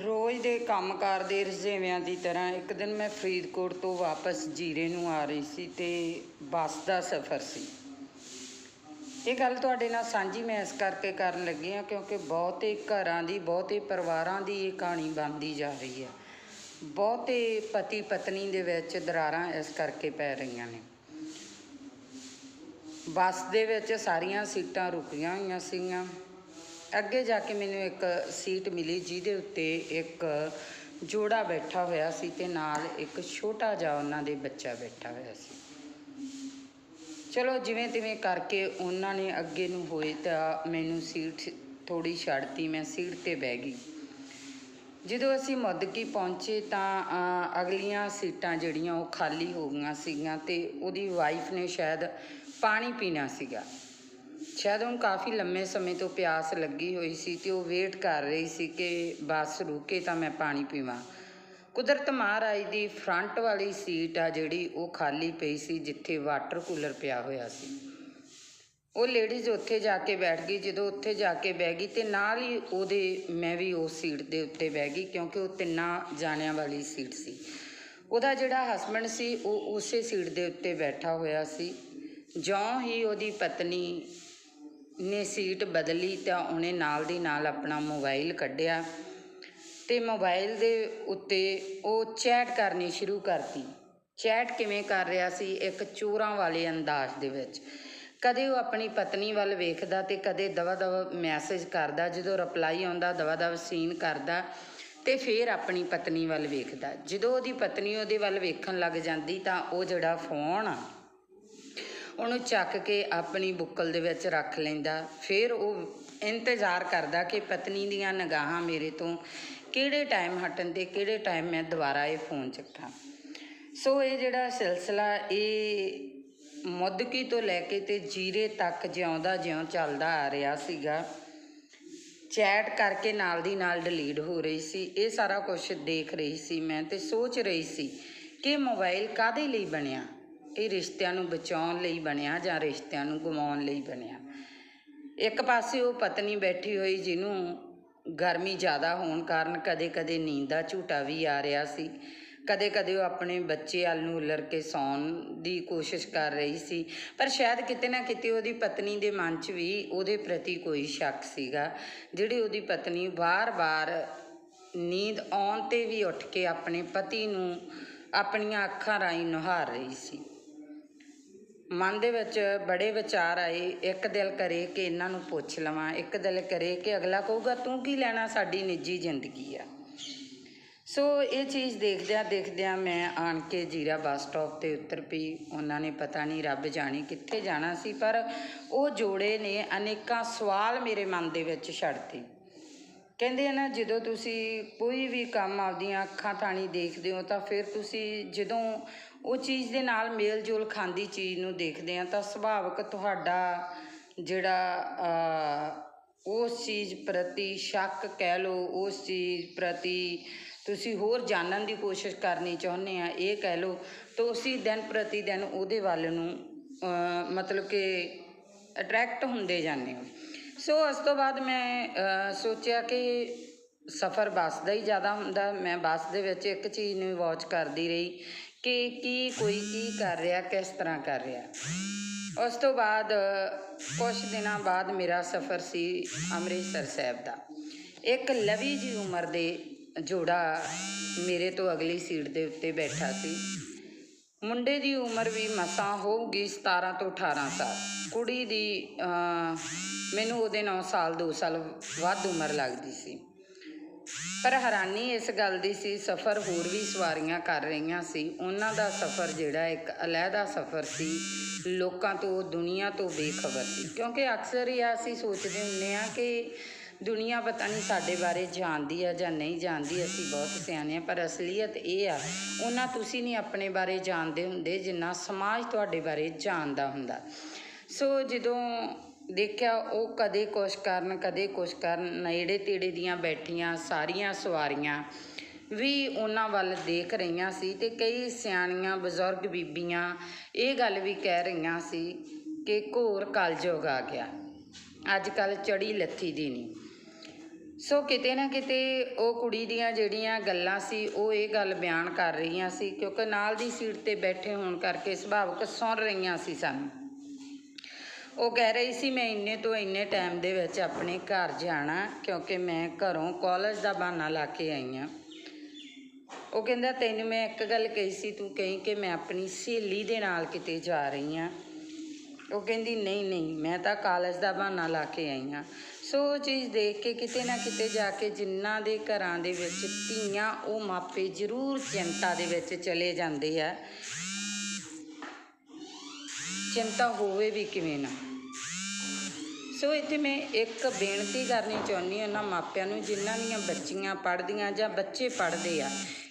ਰੋਜ਼ ਦੇ ਕੰਮਕਾਰ ਦੇ ਰੁਝੇਵਿਆਂ ਦੀ ਤਰ੍ਹਾਂ ਇੱਕ ਦਿਨ ਮੈਂ ਫਰੀਦਕੋਟ ਤੋਂ ਵਾਪਸ ਜੀਰੇ ਨੂੰ ਆ ਰਹੀ ਸੀ ਤੇ ਬੱਸ ਦਾ ਸਫ਼ਰ ਸੀ। ਇਹ ਗੱਲ ਤੁਹਾਡੇ ਨਾਲ ਸਾਂਝੀ ਮੈਂ ਇਸ ਕਰਕੇ ਕਰਨ ਲੱਗੀ ਹਾਂ ਕਿਉਂਕਿ ਬਹੁਤੇ ਘਰਾਂ ਦੀ, ਬਹੁਤੇ ਪਰਿਵਾਰਾਂ ਦੀ ਇਹ ਕਹਾਣੀ ਬਣਦੀ ਜਾ ਰਹੀ ਹੈ। ਬਹੁਤੇ ਪਤੀ ਪਤਨੀ ਦੇ ਵਿੱਚ ਦਰਾਰਾਂ ਇਸ ਕਰਕੇ ਪੈ ਰਹੀਆਂ ਨੇ। ਬੱਸ ਦੇ ਵਿੱਚ ਸਾਰੀਆਂ ਸੀਟਾਂ ਰੁਕੀਆਂ ਹੋਈਆਂ ਸੀਗੀਆਂ। ਅੱਗੇ ਜਾ ਕੇ ਮੈਨੂੰ ਇੱਕ ਸੀਟ ਮਿਲੀ, ਜਿਹਦੇ ਉੱਤੇ ਇੱਕ ਜੋੜਾ ਬੈਠਾ ਹੋਇਆ ਸੀ ਤੇ ਨਾਲ ਇੱਕ ਛੋਟਾ ਜਿਹਾ ਉਹਨਾਂ ਦੇ ਬੱਚਾ ਬੈਠਾ ਹੋਇਆ ਸੀ। ਚਲੋ, ਜਿਵੇਂ ਤਿਵੇਂ ਕਰਕੇ ਉਹਨਾਂ ਨੇ ਅੱਗੇ ਨੂੰ ਹੋਏ ਤਾਂ ਮੈਨੂੰ ਸੀਟ ਥੋੜੀ ਛੱਡਤੀ, ਮੈਂ ਸੀਟ ਤੇ ਬਹਿ ਗਈ। ਜਦੋਂ ਅਸੀਂ ਮੁੱਦਕੀ ਪਹੁੰਚੇ ਤਾਂ ਅਗਲੀਆਂ ਸੀਟਾਂ ਜਿਹੜੀਆਂ ਉਹ ਖਾਲੀ ਹੋ ਗਈਆਂ ਸੀਗੀਆਂ ਤੇ ਉਹਦੀ ਵਾਈਫ ਨੇ ਸ਼ਾਇਦ ਪਾਣੀ ਪੀਣਾ ਸੀਗਾ। ਸ਼ਾਇਦ ਉਹਨੂੰ ਕਾਫੀ ਲੰਮੇ ਸਮੇਂ ਤੋਂ ਪਿਆਸ ਲੱਗੀ ਹੋਈ ਸੀ ਤੇ ਉਹ ਵੇਟ ਕਰ ਰਹੀ ਸੀ ਕਿ ਬੱਸ ਰੁਕੇ ਤਾਂ ਮੈਂ ਪਾਣੀ ਪੀਵਾਂ। ਕੁਦਰਤ ਮਹਾਰਾਜ ਦੀ ਫਰੰਟ ਵਾਲੀ ਸੀਟ ਆ ਜਿਹੜੀ ਉਹ ਖਾਲੀ ਪਈ ਸੀ ਜਿੱਥੇ ਵਾਟਰ ਕੂਲਰ ਪਿਆ ਹੋਇਆ ਸੀ। ਉਹ ਲੇਡੀਜ਼ ਉੱਥੇ ਜਾ ਕੇ ਬੈਠ ਗਈ, ਜਦੋਂ ਉੱਥੇ ਜਾ ਕੇ ਬਹਿ ਗਈ ਤੇ ਨਾਲ ਹੀ ਉਹਦੇ ਮੈਂ ਵੀ ਉਸ ਸੀਟ ਦੇ ਉੱਤੇ ਬਹਿ ਗਈ ਕਿਉਂਕਿ ਉਹ ਤਿੰਨਾਂ ਜਾਣਿਆਂ ਵਾਲੀ ਸੀਟ ਸੀ। ਉਹਦਾ ਜਿਹੜਾ ਹਸਬੰਡ ਸੀ, ਉਹ ਉਸੇ ਸੀਟ ਦੇ ਉੱਤੇ ਬੈਠਾ ਹੋਇਆ ਸੀ। ਜਿਉਂ ਹੀ ਉਹਦੀ ਪਤਨੀ ਨੇ ਸੀਟ ਬਦਲੀ ਤਾਂ ਉਹਨੇ ਨਾਲ ਦੀ ਨਾਲ ਆਪਣਾ ਮੋਬਾਈਲ ਕੱਢਿਆ ਅਤੇ ਮੋਬਾਈਲ ਦੇ ਉੱਤੇ ਉਹ ਚੈਟ ਕਰਨੀ ਸ਼ੁਰੂ ਕਰਤੀ। ਚੈਟ ਕਿਵੇਂ ਕਰ ਰਿਹਾ ਸੀ ਇੱਕ ਚੋਰਾਂ ਵਾਲੇ ਅੰਦਾਜ਼ ਦੇ ਵਿੱਚ। ਕਦੇ ਉਹ ਆਪਣੀ ਪਤਨੀ ਵੱਲ ਵੇਖਦਾ ਤੇ ਕਦੇ ਦਵਾ ਦਵਾ ਮੈਸੇਜ ਕਰਦਾ, ਜਦੋਂ ਰਿਪਲਾਈ ਆਉਂਦਾ ਦਵਾ ਦਵਾ ਸੀਨ ਕਰਦਾ ਤੇ ਫਿਰ ਆਪਣੀ ਪਤਨੀ ਵੱਲ ਵੇਖਦਾ। ਜਦੋਂ ਉਹਦੀ ਪਤਨੀ ਉਹਦੇ ਵੱਲ ਵੇਖਣ ਲੱਗ ਜਾਂਦੀ ਤਾਂ ਉਹ ਜਿਹੜਾ ਫੋਨ ਆ ਉਹਨੂੰ ਚੱਕ ਕੇ ਆਪਣੀ ਬੁੱਕਲ ਦੇ ਵਿੱਚ ਰੱਖ ਲੈਂਦਾ। ਫਿਰ ਉਹ ਇੰਤਜ਼ਾਰ ਕਰਦਾ ਕਿ ਪਤਨੀ ਦੀਆਂ ਨਿਗਾਹਾਂ ਮੇਰੇ ਤੋਂ ਕਿਹੜੇ ਟਾਈਮ ਹਟਣ ਤੇ ਕਿਹੜੇ ਟਾਈਮ ਮੈਂ ਦੁਬਾਰਾ ਇਹ ਫੋਨ ਚੱਕਾਂ। ਸੋ ਇਹ ਜਿਹੜਾ ਸਿਲਸਿਲਾ, ਇਹ ਮੁੱਦਕੀ ਤੋਂ ਲੈ ਕੇ ਤੇ ਜੀਰੇ ਤੱਕ ਜਿਉਂਦਾ ਜਿਉਂ ਚੱਲਦਾ ਆ ਰਿਹਾ ਸੀਗਾ। ਚੈਟ ਕਰਕੇ ਨਾਲ ਦੀ ਨਾਲ ਡਿਲੀਟ ਹੋ ਰਹੀ ਸੀ। ਇਹ ਸਾਰਾ ਕੁਝ ਦੇਖ ਰਹੀ ਸੀ ਮੈਂ ਤੇ ਸੋਚ ਰਹੀ ਸੀ ਕਿ ਮੋਬਾਈਲ ਕਾਦੇ ਲਈ ਬਣਿਆ? ਇਹ ਰਿਸ਼ਤਿਆਂ ਨੂੰ ਬਚਾਉਣ ਲਈ ਬਣਿਆ ਜਾਂ ਰਿਸ਼ਤਿਆਂ ਨੂੰ ਗਵਾਉਣ ਲਈ ਬਣਿਆ। ਇੱਕ ਪਾਸੇ ਉਹ ਪਤਨੀ ਬੈਠੀ ਹੋਈ ਜਿਹਨੂੰ ਗਰਮੀ ਜ਼ਿਆਦਾ ਹੋਣ ਕਾਰਨ ਕਦੇ-ਕਦੇ ਨੀਂਦ ਦਾ ਝੂਟਾ ਵੀ ਆ ਰਿਹਾ ਸੀ। ਕਦੇ-ਕਦੇ ਉਹ ਆਪਣੇ ਬੱਚੇ ਵੱਲ ਨੂੰ ਉਲਰ ਕੇ ਸੌਣ ਦੀ ਕੋਸ਼ਿਸ਼ ਕਰ ਰਹੀ ਸੀ, ਪਰ ਸ਼ਾਇਦ ਕਿਤੇ ਨਾ ਕਿਤੇ ਉਹਦੀ ਪਤਨੀ ਦੇ ਮਨ 'ਚ ਵੀ ਉਹਦੇ ਪ੍ਰਤੀ ਕੋਈ ਸ਼ੱਕ ਸੀਗਾ, ਜਿਹੜੀ ਉਹਦੀ ਪਤਨੀ ਵਾਰ-ਵਾਰ ਨੀਂਦ ਆਉਣ ਤੇ ਵੀ ਉੱਠ ਕੇ ਆਪਣੇ ਪਤੀ ਨੂੰ ਆਪਣੀਆਂ ਅੱਖਾਂ ਰਾਹੀਂ ਨੁਹਾਰ ਰਹੀ ਸੀ। ਮਨ ਦੇ ਵਿੱਚ ਬੜੇ ਵਿਚਾਰ ਆਏ, ਇੱਕ ਦਿਲ ਕਰੇ ਕਿ ਇਹਨਾਂ ਨੂੰ ਪੁੱਛ ਲਵਾਂ, ਇੱਕ ਦਿਲ ਕਰੇ ਕਿ ਅਗਲਾ ਕਹੂਗਾ, ਤੂੰ ਕੀ ਲੈਣਾ ਸਾਡੀ ਨਿੱਜੀ ਜ਼ਿੰਦਗੀ ਆ? ਸੋ ਇਹ ਚੀਜ਼ ਦੇਖਦਿਆਂ ਦੇਖਦਿਆਂ ਮੈਂ ਆਣ ਕੇ ਜੀਰਾ ਬੱਸ ਸਟਾਪ ਤੇ ਉਤਰ ਪਈ। ਉਹਨਾਂ ਨੇ ਪਤਾ ਨਹੀਂ ਰੱਬ ਜਾਣੇ ਕਿੱਥੇ ਜਾਣਾ ਸੀ, ਪਰ ਉਹ ਜੋੜੇ ਨੇ ਅਨੇਕਾਂ ਸਵਾਲ ਮੇਰੇ ਮਨ ਦੇ ਵਿੱਚ ਛੱਡਤੇ ਕਹਿੰਦੇ ਆ ਨਾ, ਜਦੋਂ ਤੁਸੀਂ ਕੋਈ ਵੀ ਕੰਮ ਆਪਦੀਆਂ ਅੱਖਾਂ ਥਾਣੀ ਦੇਖਦੇ ਹੋ, ਤਾਂ ਫਿਰ ਤੁਸੀਂ ਜਦੋਂ ਉਹ ਚੀਜ਼ ਦੇ ਨਾਲ ਮੇਲ ਜੋਲ ਖਾਂਦੀ ਚੀਜ਼ ਨੂੰ ਦੇਖਦੇ ਆ ਤਾਂ ਸੁਭਾਵਕ ਤੁਹਾਡਾ ਜਿਹੜਾ ਉਸ ਚੀਜ਼ ਪ੍ਰਤੀ ਸ਼ੱਕ ਕਹਿ ਲਓ, ਉਸ ਚੀਜ਼ ਪ੍ਰਤੀ ਤੁਸੀਂ ਹੋਰ ਜਾਣਨ ਦੀ ਕੋਸ਼ਿਸ਼ ਕਰਨੀ ਚਾਹੁੰਦੇ ਆ ਇਹ ਕਹਿ ਲਓ, ਤਾਂ ਉਸੇ ਦਿਨ ਪ੍ਰਤੀ ਦਿਨ ਉਹਦੇ ਵੱਲ ਨੂੰ ਮਤਲਬ ਕਿ ਅਟਰੈਕਟ ਹੁੰਦੇ ਜਾਂਦੇ ਹੋ। ਸੋ ਉਸ ਤੋਂ ਬਾਅਦ ਮੈਂ ਸੋਚਿਆ ਕਿ ਸਫ਼ਰ ਬੱਸ ਦਾ ਹੀ ਜ਼ਿਆਦਾ ਹੁੰਦਾ। ਮੈਂ ਬੱਸ ਦੇ ਵਿੱਚ ਇੱਕ ਚੀਜ਼ ਨੂੰ ਵਾਚ ਕਰਦੀ ਰਹੀ। ਕਿ ਕੀ ਕੋਈ ਕੀ ਕਰ ਰਿਹਾ, ਕਿਸ ਤਰ੍ਹਾਂ ਕਰ ਰਿਹਾ। ਉਸ ਤੋਂ ਬਾਅਦ ਕੁਝ ਦਿਨਾਂ ਬਾਅਦ ਮੇਰਾ ਸਫ਼ਰ ਸੀ ਅੰਮ੍ਰਿਤਸਰ ਸਾਹਿਬ ਦਾ। ਇੱਕ ਲਵੀ ਜੀ ਉਮਰ ਦੇ ਜੋੜਾ ਮੇਰੇ ਤੋਂ ਅਗਲੀ ਸੀਟ ਦੇ ਉੱਤੇ ਬੈਠਾ ਸੀ। ਮੁੰਡੇ ਦੀ ਉਮਰ ਵੀ ਮਸਾਂ ਹੋਊਗੀ 17 ਤੋਂ 18 ਸਾਲ। ਕੁੜੀ ਦੀ ਮੈਨੂੰ ਉਹਦੇ 9 ਸਾਲ 2 ਸਾਲ ਵੱਧ ਉਮਰ ਲੱਗਦੀ ਸੀ। ਪਰ ਹੈਰਾਨੀ ਇਸ ਗੱਲ ਦੀ ਸੀ, ਸਫ਼ਰ ਹੋਰ ਵੀ ਸਵਾਰੀਆਂ ਕਰ ਰਹੀਆਂ ਸੀ। ਉਹਨਾਂ ਦਾ ਸਫ਼ਰ ਜਿਹੜਾ ਇੱਕ ਅਲੱਗਾ ਸਫ਼ਰ ਸੀ। ਲੋਕਾਂ ਤੋਂ, ਦੁਨੀਆ ਤੋਂ ਬੇਖਬਰ ਸੀ। ਕਿਉਂਕਿ ਅਕਸਰ ਹੀ ਅਸੀਂ ਸੋਚਦੇ ਹੁੰਨੇ ਆ ਕਿ ਦੁਨੀਆ ਪਤਾ ਨਹੀਂ ਸਾਡੇ ਬਾਰੇ ਜਾਣਦੀ ਆ ਜਾਂ ਨਹੀਂ ਜਾਣਦੀ। ਅਸੀਂ ਬਹੁਤ ਸਿਆਣੇ ਆ ਪਰ ਅਸਲੀਅਤ ਇਹ ਆ, ਉਹਨਾਂ ਤੁਸੀਂ ਨਹੀਂ ਆਪਣੇ ਬਾਰੇ ਜਾਣਦੇ ਹੁੰਦੇ ਜਿੰਨਾ ਸਮਾਜ ਤੁਹਾਡੇ ਬਾਰੇ ਜਾਣਦਾ ਹੁੰਦਾ। ਸੋ ਜਦੋਂ ਦੇਖਿਆ, ਉਹ ਕਦੇ ਕੁਛ ਕਰਨ, ਕਦੇ ਕੁਛ ਕਰਨ, ਨੇੜੇ ਤੇੜੇ ਦੀਆਂ ਬੈਠੀਆਂ, ਸਾਰੀਆਂ ਸਵਾਰੀਆਂ ਵੀ ਉਹਨਾਂ ਵੱਲ ਦੇਖ ਰਹੀਆਂ ਸੀ ਤੇ ਕਈ ਸਿਆਣੀਆਂ, ਬਜ਼ੁਰਗ ਬੀਬੀਆਂ ਇਹ ਗੱਲ ਵੀ ਕਹਿ ਰਹੀਆਂ ਸੀ ਕਿ ਘੋਰ ਕਲਯੁਗ ਆ ਗਿਆ। ਅੱਜ ਕੱਲ ਚੜੀ ਲੱਥੀ ਦੀ ਨਹੀਂ ਸੋ ਕਿਤੇ ਨਾ ਕਿਤੇ ਉਹ ਕੁੜੀ ਦੀਆਂ ਜਿਹੜੀਆਂ ਗੱਲਾਂ ਸੀ, ਉਹ ਇਹ ਗੱਲ ਬਿਆਨ ਕਰ ਰਹੀਆਂ ਸੀ ਕਿਉਂਕਿ ਨਾਲ ਦੀ ਸੀਟ ਤੇ ਬੈਠੇ ਹੋਣ ਕਰਕੇ ਸੁਭਾਵਕ ਸੁਣ ਰਹੀਆਂ ਸੀ ਸਾਨੂੰ। ਉਹ ਕਹਿ ਰਹੀ ਸੀ, ਮੈਂ ਇੰਨੇ ਤੋਂ ਇੰਨੇ ਟਾਈਮ ਦੇ ਵਿੱਚ ਆਪਣੇ ਘਰ ਜਾਣਾ, ਕਿਉਂਕਿ ਮੈਂ ਘਰੋਂ ਕਾਲਜ ਦਾ ਬਹਾਨਾ ਲਾ ਕੇ ਆਈ ਹਾਂ ਉਹ ਕਹਿੰਦਾ, ਤੈਨੂੰ ਮੈਂ ਇੱਕ ਗੱਲ ਕਹੀ ਸੀ, ਤੂੰ ਕਹੀ ਕਿ ਮੈਂ ਆਪਣੀ ਸਹੇਲੀ ਦੇ ਨਾਲ ਕਿਤੇ ਜਾ ਰਹੀ ਹਾਂ ਉਹ ਕਹਿੰਦੀ, ਨਹੀਂ ਨਹੀਂ, ਮੈਂ ਤਾਂ ਕਾਲਜ ਦਾ ਬਹਾਨਾ ਲਾ ਕੇ ਆਈ ਹਾਂ ਸੋ ਉਹ ਚੀਜ਼ ਦੇਖ ਕੇ ਕਿਤੇ ਨਾ ਕਿਤੇ ਜਾ ਕੇ ਜਿਨ੍ਹਾਂ ਦੇ ਘਰਾਂ ਦੇ ਵਿੱਚ ਧੀਆਂ, ਉਹ ਮਾਪੇ ਜ਼ਰੂਰ ਚਿੰਤਾ ਦੇ ਵਿੱਚ ਚਲੇ ਜਾਂਦੇ ਆ। ਚਿੰਤਾ ਹੋਵੇ ਵੀ ਕਿਵੇਂ ਨਾ। ਸੋ ਇੱਥੇ ਮੈਂ ਇੱਕ ਬੇਨਤੀ ਕਰਨੀ ਚਾਹੁੰਦੀ ਹਾਂ ਉਹਨਾਂ ਮਾਪਿਆਂ ਨੂੰ, ਜਿਨ੍ਹਾਂ ਦੀਆਂ ਬੱਚੀਆਂ ਪੜ੍ਹਦੀਆਂ ਜਾਂ ਬੱਚੇ ਪੜ੍ਹਦੇ ਆ,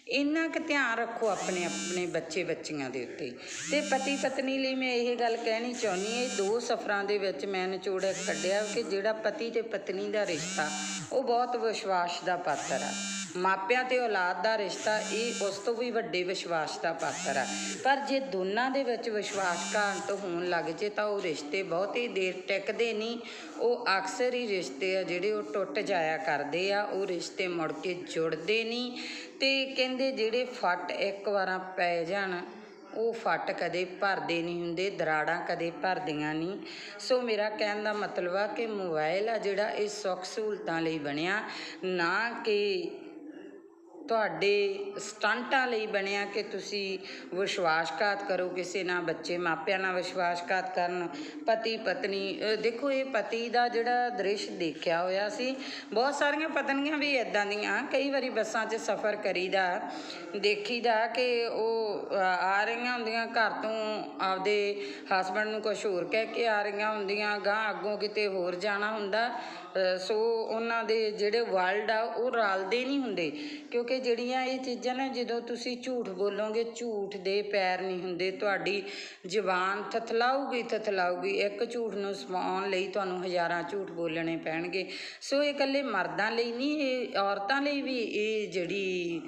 ਇੰਨਾ ਕੁ ਧਿਆਨ ਰੱਖੋ ਆਪਣੇ ਆਪਣੇ ਬੱਚੇ ਬੱਚੀਆਂ ਦੇ ਉੱਤੇ। ਤੇ ਪਤੀ ਪਤਨੀ ਲਈ ਮੈਂ ਇਹ ਗੱਲ ਕਹਿਣੀ ਚਾਹੁੰਦੀ ਹਾਂ, ਇਹ ਦੋ ਸਫ਼ਰਾਂ ਦੇ ਵਿੱਚ ਮੈਂ ਨਿਚੋੜ ਕੱਢਿਆ ਕਿ ਜਿਹੜਾ ਪਤੀ ਤੇ ਪਤਨੀ ਦਾ ਰਿਸ਼ਤਾ, ਉਹ ਬਹੁਤ ਵਿਸ਼ਵਾਸ ਦਾ ਪਾਤਰ ਆ। ਮਾਪਿਆਂ ਤੇ ਔਲਾਦ ਦਾ ਰਿਸ਼ਤਾ ਇਹ ਉਸ ਤੋਂ ਵੀ ਵੱਡੇ ਵਿਸ਼ਵਾਸ ਦਾ ਪਾਤਰ ਆ। ਪਰ ਜੇ ਦੋਨਾਂ ਦੇ ਵਿੱਚ ਵਿਸ਼ਵਾਸਘਾਤ ਹੋਣ ਲੱਗ ਜੇ ਤਾਂ ਉਹ ਰਿਸ਼ਤੇ ਬਹੁਤੀ ਦੇਰ ਟਿਕਦੇ ਨਹੀਂ। ਉਹ ਅਕਸਰ ਹੀ ਰਿਸ਼ਤੇ ਆ ਜਿਹੜੇ ਉਹ ਟੁੱਟ ਜਾਇਆ ਕਰਦੇ ਆ, ਉਹ ਰਿਸ਼ਤੇ ਮੁੜ ਕੇ ਜੁੜਦੇ ਨਹੀਂ ਤੇ ਕਹਿੰਦੇ ਜਿਹੜੇ ਫੱਟ ਇੱਕ ਵਾਰਾਂ ਪੈ ਜਾਣ, ਉਹ ਫੱਟ ਕਦੇ ਭਰਦੇ ਨਹੀਂ ਹੁੰਦੇ, ਦਰਾੜਾਂ ਕਦੇ ਭਰਦੀਆਂ ਨਹੀਂ। ਸੋ ਮੇਰਾ ਕਹਿਣ ਦਾ ਮਤਲਬ ਆ ਕਿ ਮੋਬਾਈਲ ਆ ਜਿਹੜਾ ਇਹ ਸੁੱਖ ਸਹੂਲਤਾਂ ਲਈ ਬਣਿਆ, ਨਾ ਕਿ ਤੁਹਾਡੇ ਸਟੰਟਾਂ ਲਈ ਬਣਿਆ ਕਿ ਤੁਸੀਂ ਵਿਸ਼ਵਾਸਘਾਤ ਕਰੋ ਕਿਸੇ ਨਾਲ, ਬੱਚੇ ਮਾਪਿਆਂ ਨਾਲ ਵਿਸ਼ਵਾਸਘਾਤ ਕਰਨ ਪਤੀ, ਪਤਨੀ ਦੇਖੋ, ਇਹ ਪਤੀ ਦਾ ਜਿਹੜਾ ਦ੍ਰਿਸ਼ ਦੇਖਿਆ ਹੋਇਆ ਸੀ, ਬਹੁਤ ਸਾਰੀਆਂ ਪਤਨੀਆਂ ਵੀ ਇਦਾਂ ਦੀਆਂ, ਕਈ ਵਾਰੀ ਬੱਸਾਂ 'ਚ ਸਫ਼ਰ ਕਰੀਦਾ, ਦੇਖੀਦਾ ਕਿ ਉਹ ਆ ਰਹੀਆਂ ਹੁੰਦੀਆਂ ਘਰ ਤੋਂ ਆਪਦੇ ਹਸਬੰਡ ਨੂੰ ਕੁਝ ਹੋਰ ਕਹਿ ਕੇ ਆ ਰਹੀਆਂ ਹੁੰਦੀਆਂ ਗਾਂ ਅੱਗੋਂ ਕਿਤੇ ਹੋਰ ਜਾਣਾ ਹੁੰਦਾ ਸੋ ਉਹਨਾਂ ਦੇ ਜਿਹੜੇ ਵਰਲਡ ਆ, ਉਹ ਰਲਦੇ ਨਹੀਂ ਹੁੰਦੇ। ਕਿਉਂਕਿ ਜਿਹੜੀਆਂ ਇਹ ਚੀਜ਼ਾਂ ਨੇ, ਜਦੋਂ ਤੁਸੀਂ ਝੂਠ ਬੋਲੋਗੇ, ਝੂਠ ਦੇ ਪੈਰ ਨਹੀਂ ਹੁੰਦੇ। ਤੁਹਾਡੀ ਜ਼ੁਬਾਨ ਥਥਲਾਊਗੀ ਥਥਲਾਊਗੀ। ਇੱਕ ਝੂਠ ਨੂੰ ਸਮਾਉਣ ਲਈ ਤੁਹਾਨੂੰ ਹਜ਼ਾਰਾਂ ਝੂਠ ਬੋਲਣੇ ਪੈਣਗੇ। ਸੋ ਇਹ ਇਕੱਲੇ ਮਰਦਾਂ ਲਈ ਨਹੀਂ, ਇਹ ਔਰਤਾਂ ਲਈ ਵੀ ਇਹ ਜਿਹੜੀ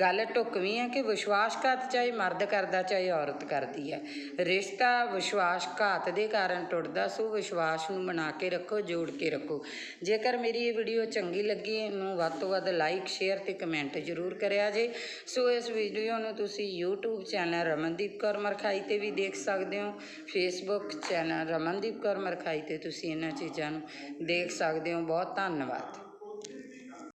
ਗੱਲ ਢੁਕਵੀਂ ਹੈ ਕਿ ਵਿਸ਼ਵਾਸਘਾਤ ਚਾਹੇ ਮਰਦ ਕਰਦਾ, ਚਾਹੇ ਔਰਤ ਕਰਦੀ ਹੈ ਰਿਸ਼ਤਾ ਵਿਸ਼ਵਾਸਘਾਤ ਦੇ ਕਾਰਨ ਟੁੱਟਦਾ, ਸੋ ਵਿਸ਼ਵਾਸ ਨੂੰ ਮਨਾ ਕੇ ਰੱਖੋ, ਜੋੜ ਕੇ ਰੱਖੋ। ਜੇਕਰ ਮੇਰੀ ਇਹ ਵੀਡੀਓ ਚੰਗੀ ਲੱਗੀ, ਇਹਨੂੰ ਵੱਧ ਤੋਂ ਵੱਧ ਲਾਈਕ ਸ਼ੇਅਰ ਤੇ ਕਮੈਂਟ ਜ਼ਰੂਰ ਕਰਿਆ ਜੇ। ਸੋ, ਇਸ ਵੀਡੀਓ ਨੂੰ ਤੁਸੀਂ YouTube ਚੈਨਲ ਰਮਨਦੀਪ ਕੌਰ ਮਰਖਾਈ ਤੇ ਵੀ ਦੇਖ ਸਕਦੇ ਹੋ। Facebook ਚੈਨਲ ਰਮਨਦੀਪ ਕੌਰ ਮਰਖਾਈ ਤੇ ਤੁਸੀਂ ਇਹਨਾਂ ਚੀਜ਼ਾਂ ਨੂੰ ਦੇਖ ਸਕਦੇ ਹੋ। ਬਹੁਤ ਧੰਨਵਾਦ।